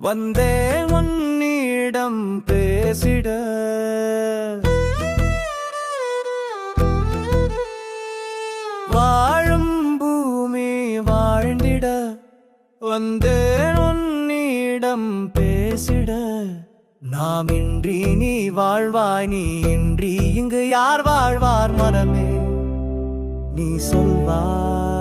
வந்தே உன்னிடம் பேசிட. வாழும் பூமி வாழ்ந்திட. வந்தே உன்னிடம் பேசிட. நாம் இன்றி நீ வாழ்வாய் நீ இன்றி இங்கு யார் வாழ்வார் மனமே? நீ சொல்வார்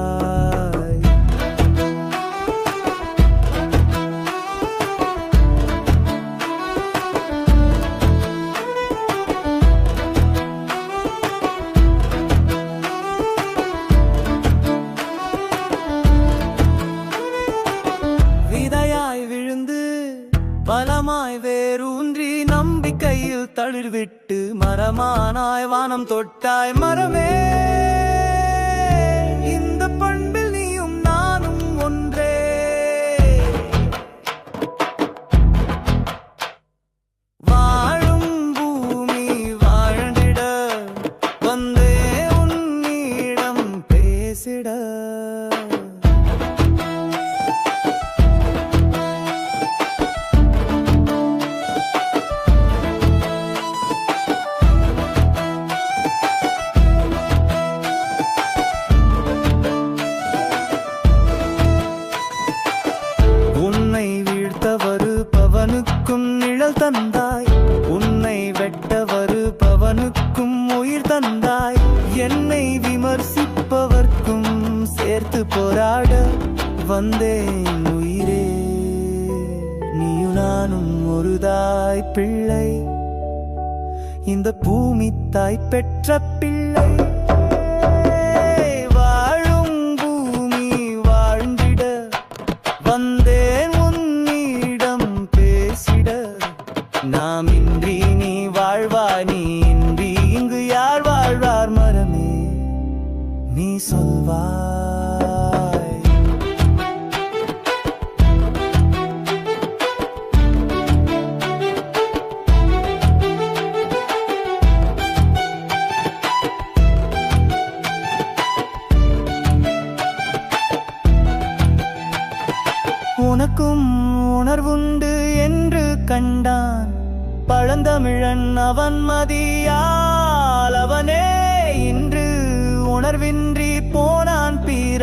மரமாய் வேரூன்றி நம்பிக்கையில் தளிர்விட்டு மரமானாய் வானம் தொட்டாய் மரமே. இந்த பண்பில் நீயும் நானும் ஒன்றே. வாழும் பூமி வாழ்ந்திட வந்தே உன்னிடம் பேசிட. உயிர் தந்தாய். என்னை விமர்சிப்பவர்க்கும் சேர்த்து போராட வந்தேன் உயிரே. நீயும் நானும் ஒரு தாய் பிள்ளை. இந்த பூமி தாய் பெற்ற பிள்ளை. சொல்வாய். உனக்கும் உணர்வுண்டு என்று கண்டான். பழந்தமிழன் அவன் மதியால் அவனே இன்று உணர்வின்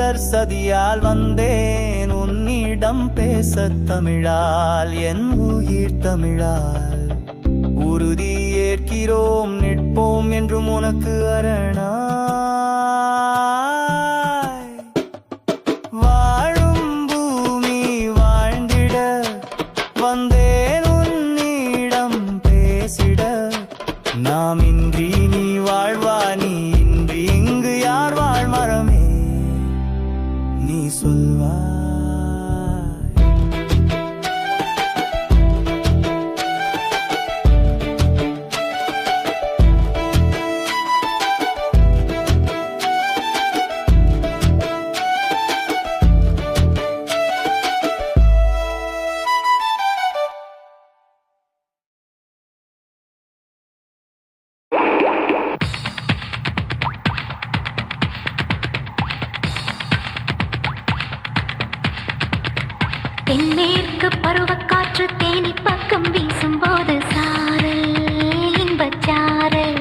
பிறர் சதியால் வந்தேன். உன்னிடம் பேச தமிழால் என் உயிர் தமிழால். உறுதி ஏற்கிறோம் நிற்போம் என்றும் உனக்கு அரணா தென்மேற்கு பருவக்காற்று தேனி பக்கம் வீசும் போது சாரல் இன்பச்சாரல்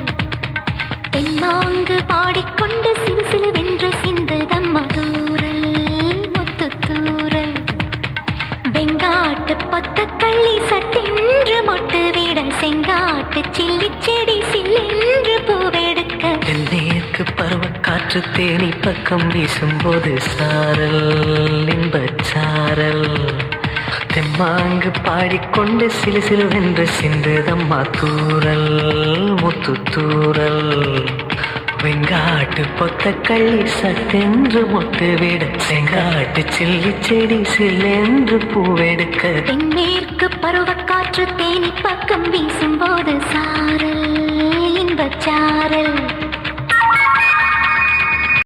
தென்மாங்கு பாடிக்கொண்டு சிறு சிறு வென்று சிந்து தம்மதூரல் முத்துத்தூரல் வெங்காட்டு பத்த கள்ளி சட்டென்று மொட்டு விட செங்காட்டு சில்லி செடி சில்லென்று பூவெடுக்க தென்னேற்கு பருவக்காற்று தேனி பக்கம் வீசும் போது சாரல். தெம்மாங்கு பாடிக்கொண்டு சிலு சிலுவென்று சிந்துதம்மா தூரல் முத்து தூரல் வெங்காட்டு பொத்த கள்ளி சட்டென்று மொட்டு விட செங்காட்டு சில்லி செடி சில்லென்று பூவெடுக்க தென்மேற்கு பருவக்காற்று தேனி பக்கம் வீசும் போது சா